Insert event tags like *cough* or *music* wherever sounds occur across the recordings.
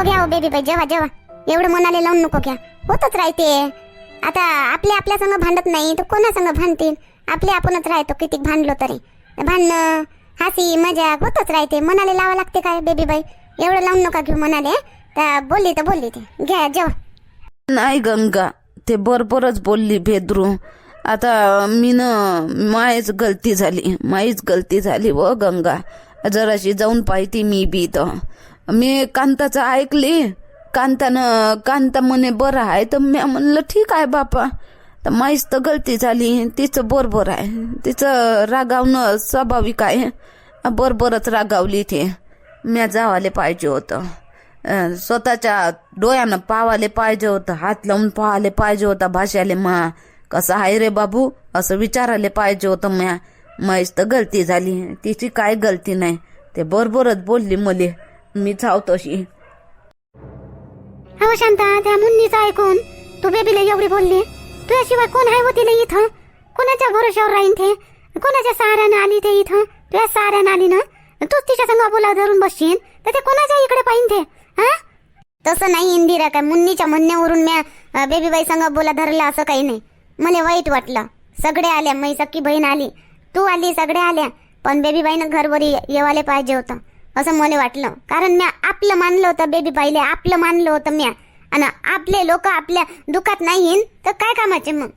हो घ्या हो बेबी बाई जेव्हा जेव्हा एवढं मनाले लावून नको घ्या. होतच राहते. आता आपले आपल्या संग भांडत नाही तर कोणा संग भांडतील? आपले आपणच राहतो किती भांडलो तरी. भांडणं हासी मजाक होतच राहते. मनाले लावा लागते काय बेबी बाई? एवढं लावून नका घेऊ मनाले तर बोलली तर बोलली ते. घ्या जेव्हा नाही गंगा ते बरोबरच बोलली भेद्रू. आता मी न मायच गलती झाली. माहीच गलती झाली व गंगा. जराशी जाऊन पाहिती मी बी तर मी कांताचं ऐकली. कांतानं कांता म्हणे बरं आहे. तर मी म्हणलं ठीक आहे बापा. तर माईच तर गलती झाली. तिचं बरोबर आहे. तिचं रागावणं स्वाभाविक आहे. बरोबरच रागावली ते. म्या जावाले पाहिजे होतं. स्वतःच्या डोळ्यानं पावाले पाहिजे होतं. हात लावून पाहाले पाहिजे होता भाषाले मा. कसं आहे रे बाबू? असं विचारायला पाहिजे होतं म्या. माईच तर गलती झाली. तिची काय गलती नाही. ते बरोबरच बोलली मले. मी जाव तशी. अहो शांता त्या मुन्नीचं ऐकून तू बेबीला एवढी बोलली. तुझ्याशिवाय कोण आहे होती ना इथं? कोणाच्या भरोशावर राहीन ते? कोणाच्या सहाऱ्यानं आली ते इथं? तुझ्या सहाऱ्यानं आली ना? तूच तिच्या संग बोला धरून बसशील तर ते कोणाच्या इकडे पाहिन ते? हा? तसं नाही इंदिरा काय मुन्नीच्या म्हणण्यावरून म्या बेबीबाई संग बोला धरला असं काही नाही. मला वाईट वाटलं. सगळे आल्या मै सख्खी बहीण आली. तू आली सगळे आल्या. पण बेबीबाईनं घरवरी येवाले पाहिजे होतं. असं मला वाटलं. कारण म्या आपलं मानलं होतं बेबी पाहिले आपलं मानलं होतं म्या. आणि आपले लोक आपल्या दुखात नाही येईन तर काय कामाचे मग?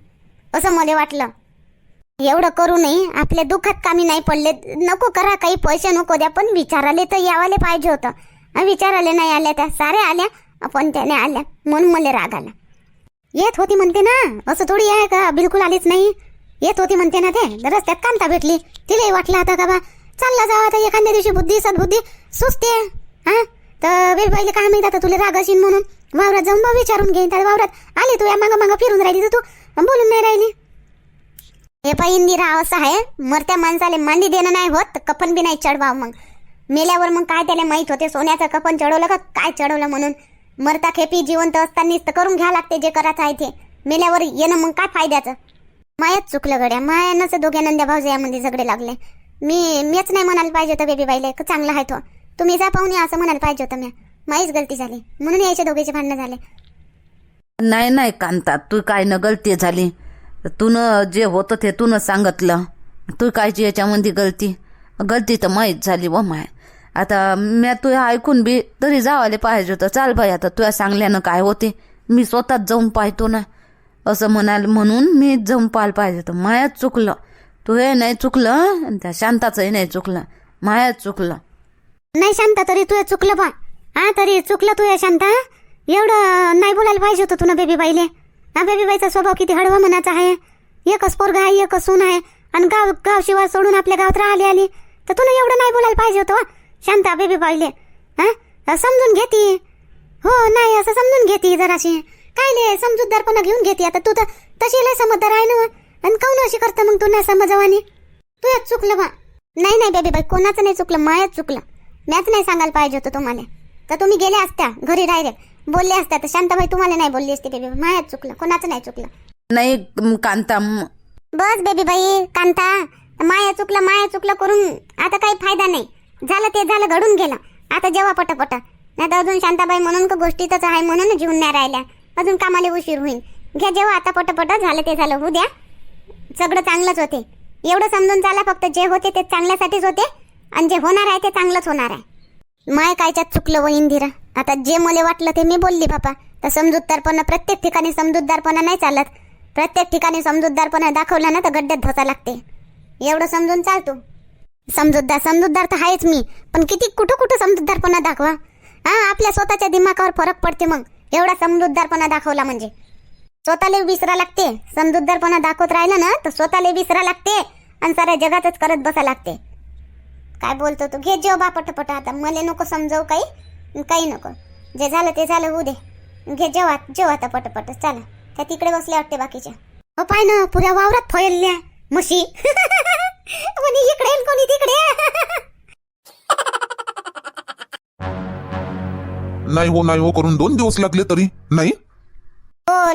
असं मला वाटलं. एवढं करू नये आपल्या दुःखात कामी नाही पडले नको करा काही पैसे नको द्या पण विचाराले तर यावाले पाहिजे होतं. विचाराले नाही आल्या त्या साऱ्या आल्या पण त्याने आल्या म्हणून मला राग आला. येत होती म्हणते ना असं थोडी आहे का बिलकुल आलीच नाही. येत होती म्हणते ना ते रस्त्यात कांता भेटली. तिलाही वाटलं आता का बा चालला जा आता एखाद्या दिवशी बुद्धी सद्बुद्धी सुचते हा? तर पहिले काय माहीत आता? तुला राग असेल म्हणून. वावरात जाऊन मग विचारून घेईन त्या वावरात आली तू या मागं मागं फिरून राहिली तर तू बोलून नाही राहिली. हे पाय इंदिरा असं आहे. मरत्या माणसाला मांडी देणं नाही होत कफन बी नाही चढवावं मग. मेल्यावर मग काय त्याला माहीत होते? सोन्याचं कफन चढवलं का? काय चढवलं म्हणून? मरता खेपी जिवंत असतानाच तर करून घ्या लागते जे करायचं आहे ते. मेल्यावर येणं मग काय फायद्याचं? मायाच चुकलं गड्या. मायानंच दोघ्या नंद्या भाऊजा यामध्ये झगडे लागले. मी मीच नाही म्हणायला पाहिजे होतं बेबी बाईले का चांगला आहे तो. तुम्ही जा पाहुणे असं म्हणायला पाहिजे होतं मी. माहीच गलती झाली. म्हणून यायच्या दोघीचे भांडणं झाले. नाही नाही कांता तू काय न गलती झाली. तून जे होतं ते तून सांगितलं. तू कायची याच्यामध्ये गलती? गलती तर माहीत झाली व माय. आता म्या तू ऐकून बी तरी जावाले पाहिजे होतं. चाल बाई आता तुझ्या सांगल्यानं काय होते? मी स्वतःच जाऊन पाहतो ना. असं म्हणाल म्हणून मी जाऊन पाहायला पाहिजे होतं. मायाच चुकलं. तू हे नाही चुकलं आणि त्या शांताचंही नाही चुकलं मायाच चुकलं. नाही शांता तरी तू चुकलं बा. हा तरी चुकलं तू शांता. एवढं नाही बोलायला पाहिजे होतं तुला बेबी बाईले हा बेबी बाईचा स्वभाव किती हळवा मनाचा आहे. एकच पोरगा आहे एकच सून आहे आणि गाव गाव शिवाय सोडून आपल्या गावात राहिली आली. तर तुला एवढं नाही बोलायला पाहिजे होतं वा. शांता बेबी बाईले हा समजून घेती. हो नाही असं समजून घेती जराशी. काय ले समजूतदारपणा घेऊन घेते. आता तू तर तशी लय समजदार आहे ना आणि काऊन अशी करता मग तू ना समजावानी तू यात चुकलं बा. नाही नाही बेबी बाई कोणाचं नाही चुकलं मायाच चुकलं. मॅच नाही सांगायला पाहिजे होतं तुम्हाला. तर तुम्ही गेल्या असत्या घरी डायरेक्ट. बोलले असत्या तर शांताबाई तुम्हाला नाही बोलली असते बेबी मायाच चुकलं कोणाचं नाही चुकलं. नाही म, कांता म- बस बेबी बाई कांता. माया चुकलं माया चुकलं करून आता काही फायदा नाही. झालं ते झालं घडून गेलं. आता जेव्हा पटपट. नाही तर अजून शांताबाई म्हणून का गोष्टीतच आहे म्हणून जीवन नाही राहिल्या. अजून कामाला उशीर होईल घ्या जेव्हा आता पटपट झालं ते झालं होऊ द्या. सगळं चांगलंच होते. एवढं समजून चाला फक्त जे होते ते चांगल्यासाठीच होते आणि जे होणार आहे ते चांगलंच होणार आहे. माय कायच्यात चुकलं व इंदिरा. आता जे मला वाटलं ते मी बोलली बापा. तर समजूतदारपणा प्रत्येक ठिकाणी समजूतदारपणा नाही चालत. प्रत्येक ठिकाणी समजूतदारपणा दाखवला ना तर गड्ड्यात धसा लागते. एवढं समजून चालतो समजूतदार समजूतदार तर आहेच मी पण किती कुठं कुठं समजूतदारपणा दाखवा. हा आपल्या स्वतःच्या दिमागावर फरक पडते मग. एवढा समजूतदारपणा दाखवला म्हणजे. स्वतःला विसरा लागते. समजूतदारपणा दाखवत राहिला ना तर स्वतःला विसरा लागते आणि साऱ्या जगातच करत बसा लागते. काय बोलतो तू? घे जेव बा पटपट आता. मला नको समजव काही. काही नको. जे झालं ते झालं होऊ दे. घे जेवा जेव आता पटपट. चला. त्या तिकडे बसले वाटते बाकीच्या. हो पाय ना पुऱ्या वावरात फळल्या. म्हशी. *laughs* कोणी इकडे कोणी तिकडे. नाही हो नाही हो करून दोन दिवस लागले तरी. नाही?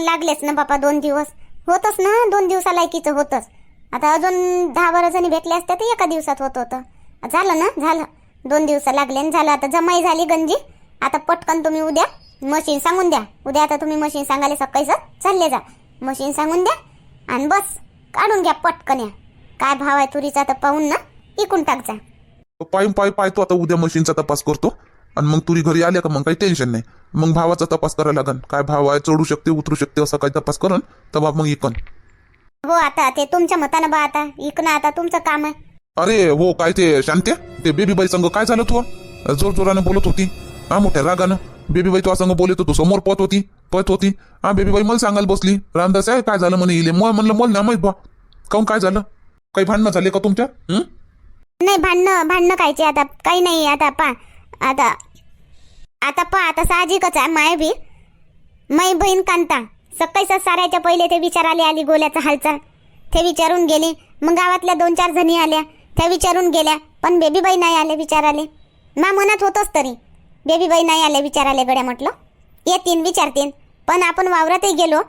लागलेच ना बापा दोन दिवस. होतच ना दोन दिवसा लायकीचं होतच. आता अजून दहा बारा जणी भेटले असत्या तर एका दिवसात होत होतं. झालं ना झालं. दोन दिवस लागले आणि झालं. आता जमाई झाली गंजी. आता पटकन तुम्ही उद्या मशीन सांगून द्या. उद्या आता तुम्ही मशीन सांगायला सकाळीच चालले जा. मशीन सांगून द्या आणि बस काढून घ्या पटकन या. काय भाव आहे तुरीचा तर पाहून ना इकून टाक जा. पाय पाय पाहतो आता उद्या मशीनचा तपास करतो. आणि मग तुरी घरी आल्या का मग काही टेन्शन नाही. मग भावाचा तपास करायला लागन. काय भाव आहे चढू शकते उतरू शकते असा काही तपास करन तेव्हा मग इकन. हो आता ते तुमच्या मतानं बा आता. इकणं आता तुमचं काम आहे. अरे हो काय ते शांते? ते बेबीबाई संग काय झालं तू जोर जोरानं बोलत होती. हा मोठ्या रागानं. बेबीबाई तुझ्या संग बोलत होतो. समोर पत होती पत होती. हा बेबीबाई मला सांगायला बसली. रामदास आहे काय झालं म्हणे इले? मग म्हणलं मला ना माहीत बा. काऊन काय झालं? काही भांडणं झाले का तुमच्या? नाही भांडणं भांडणं कायचे आता. काही नाही आता पा आता आता पहा आता साहजिकच आहे माय बी. मै बहीण कांता सकाळीच साऱ्याच्या पहिले ते विचाराले आली गोल्याचा हालचाल. ते विचारून गेले मग गावातल्या दोन चार जणी आल्या त्या विचारून गेल्या पण बेबीबाई नाही आले. विचाराले मा मनात होतच तरी बेबीबाई नाही आले विचाराले गड्या म्हटलं. येतीन विचारतीन पण आपण वावरातही गेलो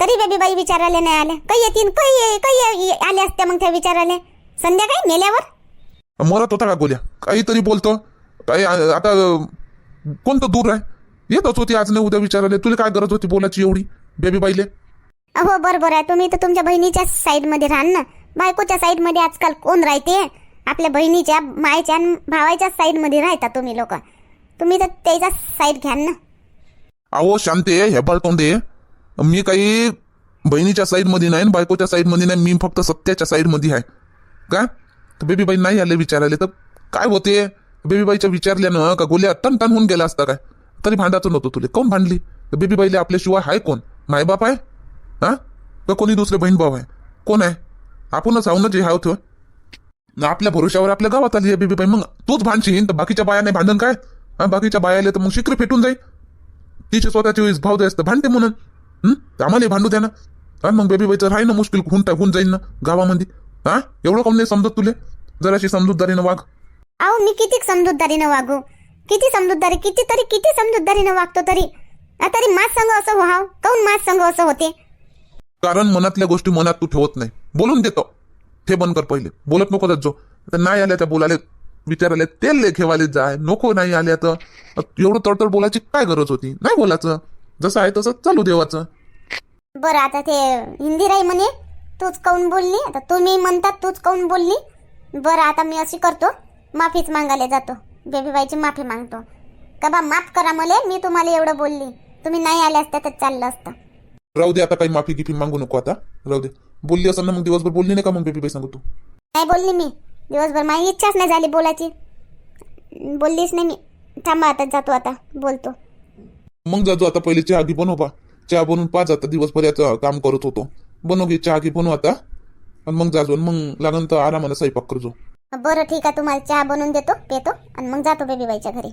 तरी बेबीबाई विचाराले नाही आल्या. काही येतीन काही काही आले असते मग त्या विचाराले संध्याकाळी मेल्यावर? मरत होता का गोल्या? काहीतरी बोलतो. काही आता कोणतं दूर आहे? येतच होती आज नाही उद्या विचारायला. तुला काय गरज होती बोलायची एवढी बेबीबाईले? हो बरोबर आहे. तुम्ही तर तुमच्या बहिणीच्या साईडमध्ये राहाल ना. बायकोच्या साईडमध्ये आजकाल कोण राहते? आपल्या बहिणीच्या मायच्या आणि भावाच्या साईडमध्ये राहता तुम्ही लोक. तुम्ही तर त्याचा साईड घ्याल ना. अहो शांते हे तोंडे. मी काही बहिणीच्या साईडमध्ये नाही आणि बायकोच्या साईडमध्ये नाही. मी फक्त सत्याच्या साईडमध्ये आहे. का? तर बेबीबाई नाही आले विचारायला. तर काय होते? बेबीबाईच्या विचारल्यानं का गोल्या टन टन होऊन गेला असता काय? तरी भांडाचं नव्हतं तुले. कोण भांडली? तर बेबीबाईले आपल्याशिवाय आहे कोण? मायबाप आहे? हा? का कोणी दुसरे बहीण भाऊ आहे? कोण आहे? आपणच आहो ना जे हाव तो आपल्या भरोशावर आपल्या गावात आली आहे बेबीबाई. मग तूच भांडशील तर बाकीच्या बाया नाही भांडण काय? हा बाकीच्या बायाले तर मग शिकरी फेटून जाईल तिचे स्वतःची वीस भाव द्यायचं भांडते म्हणून. हं? आम्हाला भांडू द्या ना. मग बेबीबाईचं राही ना मुश्किल होऊन होऊन जाईल ना गावामध्ये. हा? एवढं काम नाही समजत तुले? जराशी समजूतदारीनं वाघ. अहो मी किती समजूतदारीनं वागू? किती समजूतदारी किती तरी किती समजूतदारीनं वागतो तरी? तरी माझ संग असं व्हाव? काऊन माझ संग असं होते? कारण मनातल्या गोष्टी मनात तू ठेवत नाही. बोलून देतो. ते बंद कर पहिले. बोलत नको जो. नाही आल्या त्या बोलाले विचाराले तेल ले घेवाले जाय. नको नाही आल्या तर. एवढं तडतड बोलायची काय गरज होती? नाही बोलायचं. जसं आहे तसं चालू देवाचं. बरं आता ते हिंदीराई म्हणे तूच काऊन बोलली? आता तुम्ही म्हणतात तूच काऊन बोलली? बरं आता मी अशी करतो. माफीच मागायला जातो. बेबीबाईची माफी मागतो. का बा माफ करा मला मी तुम्हाला एवढं बोलली. तुम्ही नाही आले असते तर चाललं असतं. राहू दे आता काही माफी गिफी मागू नको आता. राहू दे. बोलली असं ना मग दिवसभर बोलली नाही का मग बेबी बाई सांगू तू? नाही बोलली मी. दिवसभर माझी इच्छाच नाही झाली बोलायची. बोललीच नाही मी. थांबा आता जातो आता. बोलतो. मग जातो आता पहिले चहा घी बनव पा चहा बनवून पाच आता दिवसभर याचं काम करत होतो. बनव घे चहा घी बनव आता. आणि मग जाजो मग लागन तर आरामानं स्वयंपाक करजो. बरं ठीक आहे तुम्हाला चहा बनवून देतो पेतो आणि मग जातो बेबीबाईच्या घरी.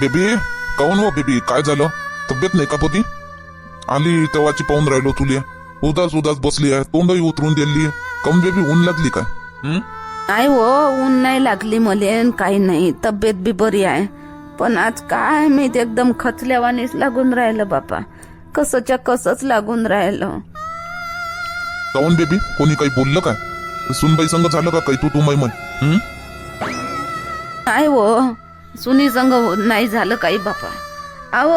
बेबी काऊन हो बेबी? काय झालं? तब्येत नाही का पोती? आली तेव्हाची पाहून राहिलो तुले. उदास उदास बसली आहे. तोंडही उतरून दिली. काऊन बेबी ऊन लागली काय? हं? नाही हो ऊन नाही लागली मले अन काही नाही. तब्येत बी बरी आहे. पण आज काय मी ते एकदम खचल्यावानीच लागून राहिलं बापा. कसच्या कसच लागून राहिलं. काऊन बेबी? कोणी काही बोललं काय? सुनबाई संग झालं का काही? तू तू मै हं? नाही हो सुनी संग हो- नाही झालं काही बापा. अहो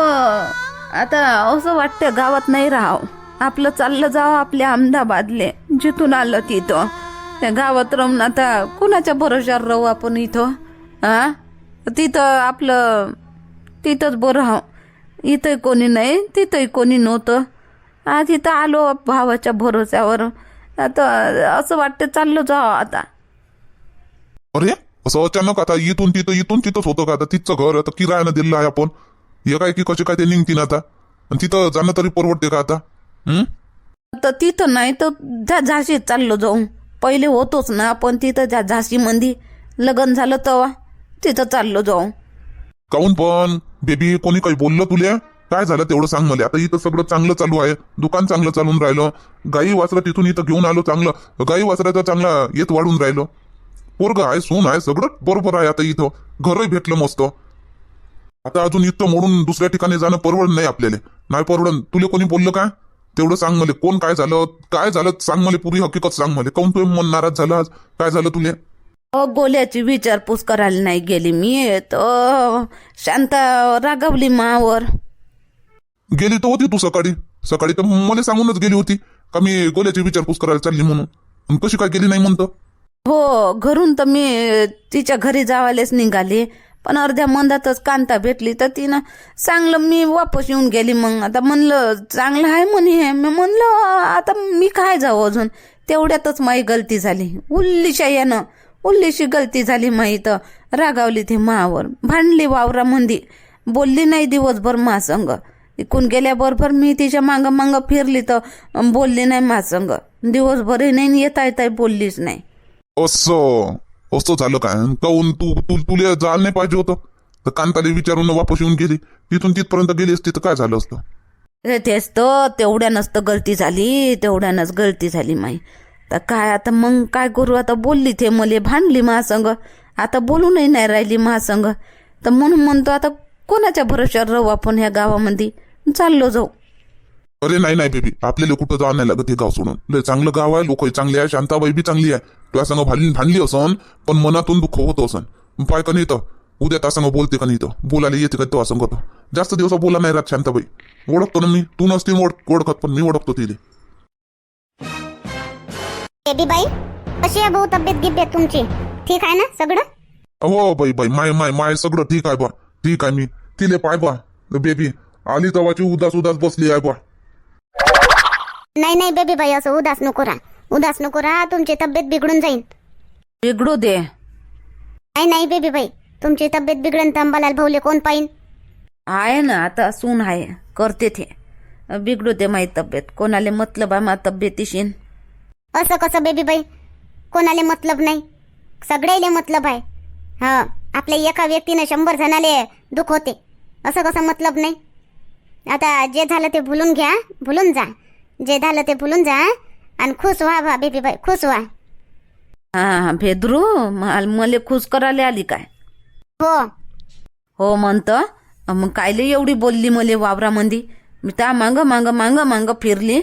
आता असं वाटतं गावात नाही राहाव. आपलं चाललं जावं आपल्या अहमदाबादले जिथून आलं तिथं. त्या गावात राहून आता कुणाच्या भरोशावर राहू आपण इथं? हा तिथं आपलं तिथंच बरं राहाव. इथंही कोणी नाही तिथंही कोणी नव्हतं. आज इथं आलो भावाच्या भरोश्यावर. आता असं वाटतं चाललं जावं आता. अरे? असं अचानक आता इथून तिथं इथून तिथंच होतं का? आता तिथचं घर आता किरायानं दिलं आहे आपण. हे काय की कसे काय ते निघतील आता? आणि तिथं जाणं तरी परवडते का आता? हं? तर तिथं नाही तर त्या झाशीत चाललो जाऊ पहिले होतोच ना आपण तिथं त्या झाशी मंदी लग्न झालं तेव्हा तिथं चाललो जाऊ काऊन पण? बेबी कोणी काही बोललं तुले? काय झालं तेवढं सांग मला. आता इथं सगळं चांगलं चालू आहे. दुकान चांगलं चालून राहिलं. गाई वासरा तिथून इथं घेऊन आलो चांगलं. गाई वासराचं चांगला येत वाढून राहिलं. पोरग आहे सून आहे सगळं बरोबर आहे आता इथं. घरही भेटलं मस्त. आता अजून इथं मोडून दुसऱ्या ठिकाणी जाणं परवड नाही आपल्याला. नाही परवडन. तुला कोणी बोललं काय तेवढं सांग मला. कोण काय झालं? काय झालं? सांग मला. पुरी हकीकत सांग मला. काऊन तू मन नाराज झालं आज? काय झालं तुले? गोल्याची विचारपूस करायला नाही गेली मी. तर शांता रागावली मावर. गेली तर होती तू सकाळी. सकाळी तर मला सांगूनच गेली होती का मी गोल्याची विचारपूस करायला चालली म्हणून? कशी काय गेली नाही म्हणतं? हो घरून तर मी तिच्या घरी जावायलाच निघाली. पण अर्ध्या मंदातच कांता भेटली तर तिनं चांगलं मी वापस येऊन गेली मग. आता म्हणलं चांगलं आहे म्हणे. हे मी म्हणलं आता मी काय जाऊ अजून? तेवढ्यातच माई गलती झाली. उल्लीच्या यानं उल्लीशी गलती झाली माई तर रागावली ती मावर. भांडली वावरा मंदी बोलली नाही दिवसभर मासंग इकून गेल्याबरोबर मी तिच्या मांग मांग फिरली तर बोलली नाही मासंग दिवसभरही नाही येता येता बोललीच नाही. असं असं झालं काय? काऊन तू तू तुला जायला नाही पाहिजे होतं? तर कांताले विचारून वापस येऊन गेली. तिथून तिथपर्यंत गेली असती तर काय झालं असतं? रे तेच तर तेवढ्यानंच तर गलती झाली तेवढ्यानंच गलती झाली माई. तर काय आता मग काय करू? आता बोलली ते मले भांडली महासंघ. आता बोलूनही नाही राहिली महासंघ. तर म्हणून म्हणतो आता कोणाच्या भरोश्यावर राहू आपण ह्या गावामध्ये? चाललो जाऊ. अरे नाही नाही बेबी आपल्याला कुठं जावं नाही लागत हे गाव सोडून. लय चांगलं गाव आहे लोक चांगली आहे शांताबाई बी चांगली आहे. तुझ्या संग भांडली भांडली असन पण मनातून दुःख होत असन. पाय का नाही तर उद्या त्या संग बोलते का नाही तर बोलायला येते का तो असं करतो जास्त दिवस बोला नाही राहत शांताबाई. ओळखतो ना मी. तू नसती ओळख ओळखत पण मी ओळखतो बाई कशी आहे भाऊ तब्येत गिब्येत तुमची? ठीक आहे ना सगळं? हो बाई बाई. माय माय माय सगळं ठीक आहे बा. ठीक आहे मी. तिले पाय बा. बेबी आली तवाची उदास उदास बसली आहे बा. नाही नाही बेबी बाई असं उदास नको राहा. उदास नको राहा तुमची तब्येत बिघडून जाईल बिघडू दे. नाही नाही बेबी बाई तुमची तब्येत बिघडून तंबालाल भाऊले कोण पाहिन? आहे ना आता सून आहे करते ते. बिघडू दे माही तब्येत. कोणाले मतलब आहे मा तब्येतीशीन? असं कसं बेबी बाई? कोणाले मतलब नाही? सगळ्याले मतलब आहे. हा आपल्या एका व्यक्तीने शंभर जणाले दुःख होते. असं कसं मतलब नाही? आता जे झालं ते भुलून घ्या भुलून जा. जे झालं ते भुलून जा आणि खुश व्हा व्हा बेबी बाई खुश व्हा. हा भेद्रू माल- मले खुश करायला आली काय? हो. हो म्हणतं मग कायले एवढी बोलली मले वावरामंदी? मी त्या मांग मांग मांग मांग फिरली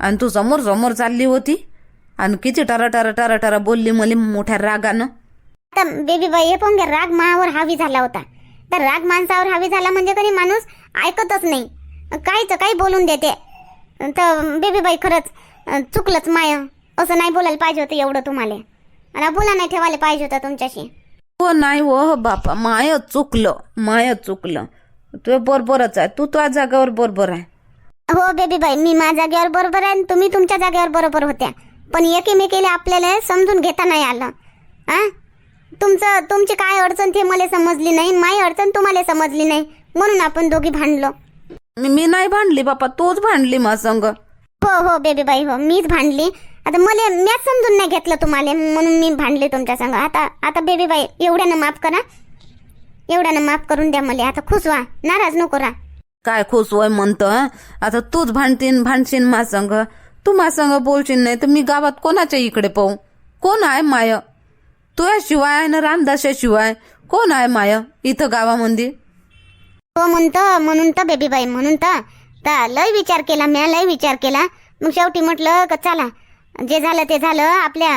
आणि तू समोर समोर चालली होती आणि किती टरा टरा टरा टरा बोलली मले मोठ्या रागानं. आता बेबी बाई हे पण राग मावर हावी झाला होता. तर राग माणसावर हावी झाला म्हणजे कधी माणूस ऐकतच नाही. काहीच काही बोलून देते. तर बेबी बाई खरंच चुकलंच माय. असं नाही बोलायला पाहिजे होतं एवढं तुम्हाला. आणि बोला नाही ठेवायला पाहिजे होतं तुमच्याशी. हो नाही हो बापा. माय चुकलं माय चुकलं. तू बरोबरच आहे. तू तुझ्या जागावर बरोबर आहे. हो बेबी बाई मी माझ्या जागेवर बरोबर आहे आणि तुम्ही तुमच्या जागेवर बरोबर होत्या. पण एकीमेकीला आपल्याला समजून घेता नाही आलं. आ? तुमचं तुमची काय अडचण ते मला समजली नाही माई अडचण तुम्हाला समजली नाही. म्हणून आपण दोघी भांडलो. मी मी नाही भांडली बापा तूच भांडली मा संग. हो हो बेबी बाई हो मीच भांडली. आता मला मॅच समजून नाही घेतलं तुम्हाला म्हणून मी भांडले तुमच्या संग. आता आता बेबी बाई एवढ्यानं माफ करा. एवढ्यानं माफ करून द्या मला. आता खुश व्हा. नाराज नको राहा. काय खुश होय म्हणतं हं? आता तूच भांडतीन भांडशीन मा संग. तू मा संग बोलशील नाही तर मी गावात कोणाच्या इकडे पाहू? कोण आहे माय? तुझ्याशिवाय ना रामदासाशिवाय कोण आहे माय? इथं गावामध्ये हो म्हणतं म्हणून तर बेबी बाई म्हणून तर. लय विचार केला म्या लय विचार केला. मग शेवटी म्हटलं का चला. जे झालं ते झालं. आपल्या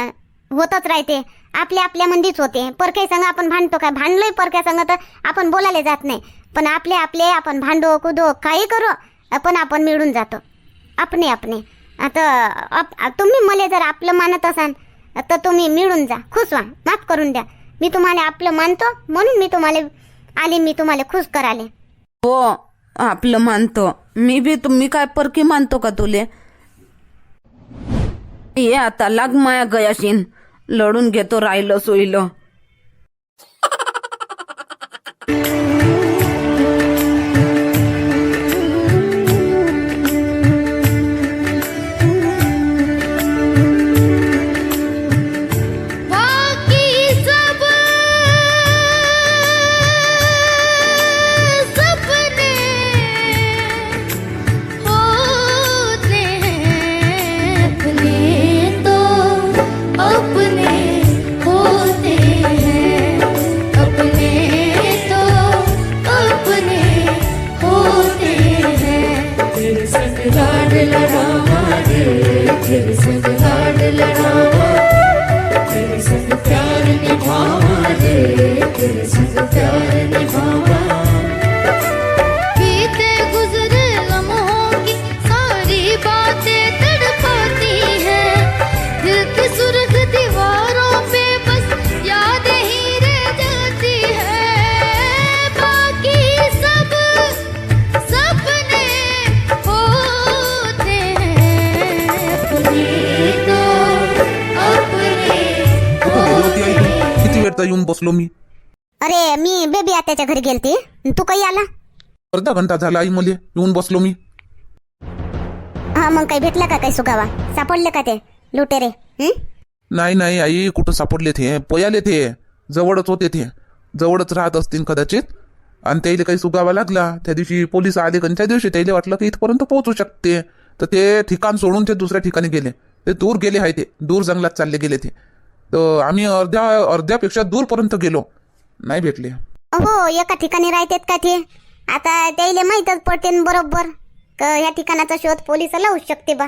होतच राहते. आपल्या आपल्या मंदीच होते. परक्या संग आपण भांडतो काय भांडलोय परक्या संग तर आपण बोलायला जात नाही. पण आपले आपले आपण भांडो कुदो काही करू पण आपण मिळून जातो. आपणे आपणे. आता आप- तुम्ही मला जर आपलं मानत असाल तर तुम्ही मिळून जा. खुश व्हा. माफ करून द्या. मी तुम्हाला आपलं मानतो. म्हणून मी तुम्हाला आले मी तुम्हाला खुश कराले. हो आपलं मानतो. मी बी तुम्ही काय परकी मानतो का तुले? ये आता लाग माया गयाशीन. लढून घेतो राहिलं सोयलं. येऊन बसलो मी? अरे मी बेबी आत्याच्या घरी गेलती. तू काही आला? अर्धा घंटा झाला आई मुले येऊन बसलो मी. हा मग काही भेटला का काही सुगावा? सापडले का ते? लुटेरे हं? नाही नाही आई कुठं सापडले ते पयाले ते जवळच होते ते. जवळच राहत असतील कदाचित. आणि त्याला काही सुगावा लागला. त्या दिवशी पोलीस आले आणि त्या दिवशी त्याला वाटलं की इथपर्यंत पोहोचू शकते. तर ते ठिकाण सोडून ते दुसऱ्या ठिकाणी गेले. ते दूर गेले आहे ते. दूर जंगलात चालले गेले ते. तर आम्ही अर्ध्या अर्ध्यापेक्षा दूरपर्यंत गेलो. नाही भेटले. हो एका ठिकाणी राहतेत का ते? आता त्याला माहीतच पडते न बरोबर. क ह्या ठिकाणाचा शोध पोलीस लावू शकते बा.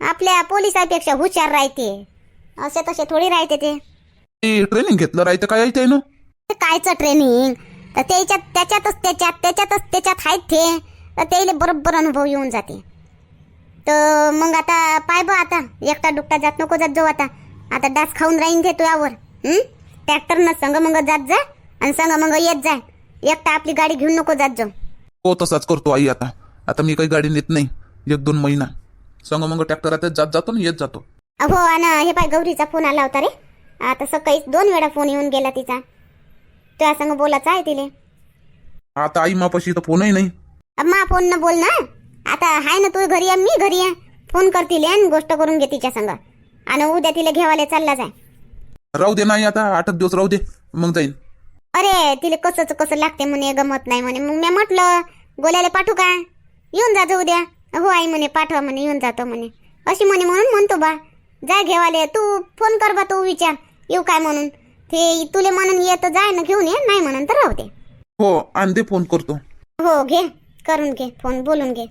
आपल्या पोलिसापेक्षा हुशार राहते. असे तसे थोडी राहते ते. ट्रेनिंग घेतलं राहतं काय आहे ते ना ते कायचं ट्रेनिंग तर त्याच्यात त्याच्यातच त्याच्यात त्याच्यातच त्याच्यात आहेत ते. तर त्याला बरोबर अनुभव येऊन जाते. तर मग आता पाय बा आता. एकटा दुकटा जात नको जात जाऊ आता. आता डास खाऊन राहीन ते तुझ्यावर. ट्रॅक्टरनं संग मग जात जा आणि संग मग येत जाय एकटा आपली गाडी घेऊन नको जात जाऊ. हो तसाच करतो आई आता. आता मी काही गाडी नेत नाही. एक दोन महिना. संग मग ट्रॅक्टर जात जातो ना येत जातो. हो आणि हे पाय गौरीचा फोन आला होता रे. आता सकाळी दोन वेळा फोन येऊन गेला तिचा. तुझ्या संग बोलायचा आहे तिले. आता आई मापाशी तर फोनही नाही. अम्मा फोन न बोल ना. आता हाय ना तू घरी आहे मी घरी आहे फोन करतील आणि गोष्ट करून घे तिच्या संग. आणि उद्या तिला घेवाले चालला जाय राहू दे नाही आता आठ दिवस राहू दे मग जाईन. अरे तिला कसंच कसं लागते म्हणे गमत नाही म्हणे. मग मी म्हटलं गोल्याला पाठवू का? येऊन जातो उद्या. हो आई म्हणे पाठवा म्हणे येऊन जातो म्हणे. अशी म्हणे म्हणून म्हणतो बा. जाय घेवाले तू फोन कर बा तू विचार. येऊ काय म्हणून? ते तुले म्हणून ये तर जाय ना घेऊन ये. नाही म्हणून तर राहू दे. हो आणि दे फोन करतो. हो घे. करून घे. फोन बोलून घे.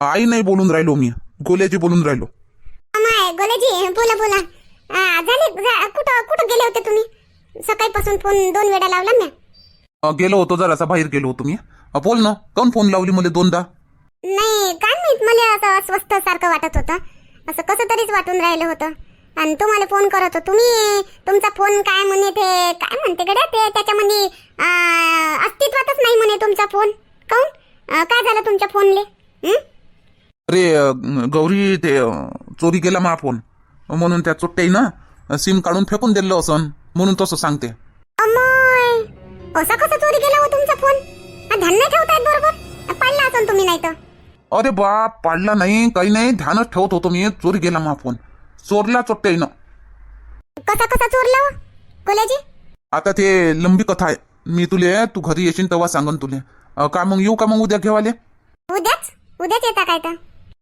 आई नाही बोलून राहिलो मी. गोल्याची बोलून राहिलो. माय गोलेजी बोला बोला. आ, झाले जा- कुठं कुठं गेले होते तुम्ही? सकाळपासून फोन दोन वेळा लावला अं, गेलो होतो जरासा बाहेर गेलो होतो मी. अं, बोल ना काऊन फोन लावली मला दोनदा? नाही काय माहीत मला असं अस्वस्थ सारखं वाटत होतं. असं कसं तरीच वाटून राहिलं होतं. आणि तुम्हाला फोन करत होतो तुम्ही तुमचा फोन काय म्हणे ते काय म्हणते गड्या ते? त्याच्यामध्ये आ, अस्तित्वातच नाही म्हणे तुमचा फोन. काऊन? काय झालं तुमच्या फोनले? हं? अरे गौरी ते चोरी केला मा फोन. म्हणून त्या चुट्ट्याईनं सिम काढून फेकून दिलं असन. म्हणून तसं सांगते. अमोय असा कसा चोरी गेला हो तुमचा फोन? आ, ध्यान नाही ठेवतायत बरोबर? पाडला असन तुम्ही नाही तर. अरे बाप पाडला नाही काही नाही ध्यानच ठेवत होतो मी. चोरी गेला मा फोन. चोरला चोट्ट्याईनं कसा कसा चोरला हो? कोल्याजी? आता ते लंबी कथा आहे. मी तुले तू घरी येशील तेव्हा सांगन तुले. अं, का मग येऊ का मग उद्या घेवाले? उद्याच? उद्याच येता काय तर?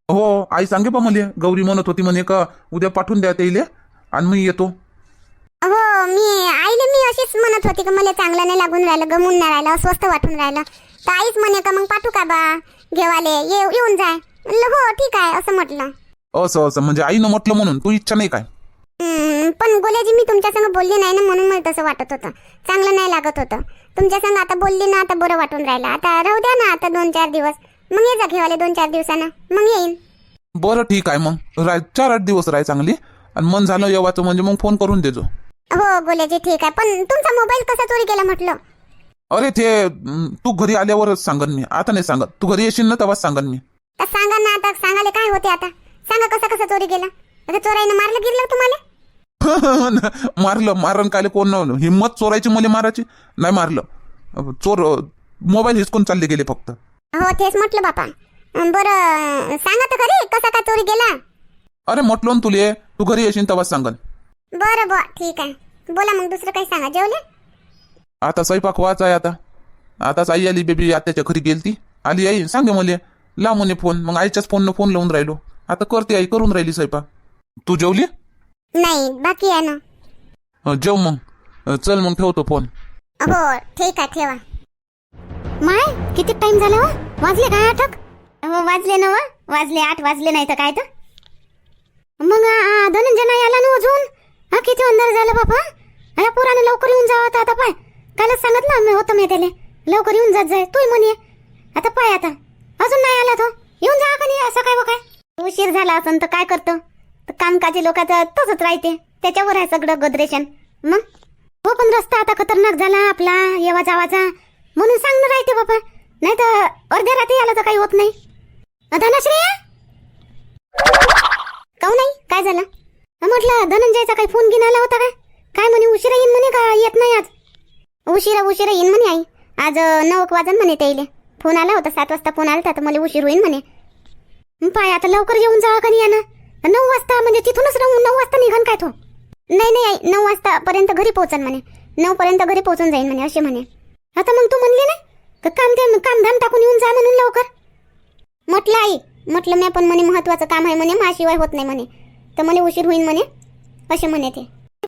हो आई सांगे पा मले गौरी म्हणत होती म्हणे का उद्या पाठवून द्या त्याइले आणि मी येतो. हो मी आईले मी अशीच म्हणत होती की मला चांगलं नाही लागून राहिलं गमून नाही राहिलं अस्वस्थ वाटून राहिलं. तर आईच म्हणे का मग पाठवू का बा घेवाले ये येऊन जाय. म्हणलं हो ठीक आहे असं म्हटलं. असं असं म्हणजे आईनं म्हटलं म्हणून तू इच्छा नाही काय? हम्म, पण गोल्याजी मी तुमच्या संग बोलली नाही ना म्हणून मला तसं वाटत होतं. चांगलं नाही लागत होतं. तुमच्या संग आता बोलली ना आता बरं वाटून राहिलं. आता राहू द्या ना आता दोन चार दिवस. मग ये जा घेवाले दोन चार दिवसानं. मग येईन. बरं ठीक आहे मग. राय चार आठ दिवस राय चांगली. आणि मन झालं येवाचं म्हणजे मग फोन करून देजो. हो गोल्याजी ठीक आहे. पण तुमचा मोबाईल कसा चोरी केला म्हटलं? अरे ते अं, तू घरी आल्यावरच सांगन मी. आता नाही सांगत. तू घरी येशील ना तेव्हाच सांगन मी. तर सांगा ना आता सांगाले काय होते आता? सांगा कसं कसं चोरी गेला आता चोराईनं मारलं गिरलं तुम्हाला? *laughs* मारलं मारण काले कोण? नव्हतं. हिंमत चोरायची मला मारायची? नाही मारलं. अं, चोर मोबाईल हिसकून चालले गेले फक्त. हो तेच म्हटलं बापा. बरं सांगा तर खरी कसा का चोरी गेला? अरे म्हटलं ना तुले तू घरी येशील तेव्हाच सांगन. बरं बरं ठीक आहे. बोला मग दुसरं काही सांगा. जेवले? आता स्वयंपाक व्हायचा आहे आता. आताच आई आली बेबी आत्याच्या घरी गेलती. आली आई सांगे मला. लाव म्हणे फोन. मग आईच्याच फोननं फोन लावून राहिलो. आता करते आई करून राहिली स्वयंपाक. तू जेवली? नाही बाकी आहे ना. अं, जेव मग. अं, चल मग ठेवतो फोन. हो ठीक आहे ठेवा. माय किती टाइम झाला वा वाजले काय आठक वाजले ना हो. वाजले आठ वाजले नाही तर काय तर? मग आ, धनंजय नाही आला ना अजून? हा किती अंधार झालं बापा. अरे पोराने लवकर येऊन जावं आता आता पाय. कालच सांगितलं मी होतं मी त्याला. लवकर येऊन जात जाय. तू म्हणे. आता पाय आता. अजून नाही आला तो. येऊन जा का नाही असं काय काय? उशीर झाला असं तर काय करतो? तर कामकाजी लोकांचं तसंच राहते. त्याच्यावर आहे सगळं गदरेशन. मग? हो पण रस्ता आता खतरनाक झाला आपला येवा जावाचा म्हणून सांग ना. नाही तर अर्ध्या रात्री आला तर काही होत नाही. धनश्रेया? काऊ नाही? काय झालं? म्हटलं धनंजयचा काही फोन घेऊन आला होता काय काय म्हणे उशिरा येईन म्हणे का? येत नाही आज. उशिरा उशिरा येईन म्हणे आई. आज नऊक नऊ वाजन म्हणे त्याईले फोन आला होता सात वाजता फोन आला तर मला उशीर होईन म्हणे. पाय आता लवकर येऊन जावा का नाही ना नऊ वाजता म्हणजे तिथूनच राहून नऊ वाजता निघन काय तो? नाही नाही आई नऊ वाजता पर्यंत घरी पोहोचन म्हणे. नऊ पर्यंत घरी पोहोचून जाईन म्हणे असे म्हणे. आता मग तू म्हणली ना? तर काम ते कामधाम टाकून येऊन जा म्हणून लवकर. म्हटलं आई म्हटलं मी पण म्हणे महत्वाचं काम आहे म्हणे माझ्याशिवाय होत नाही म्हणे. तर मला उशीर होईन म्हणे असे म्हणे ते.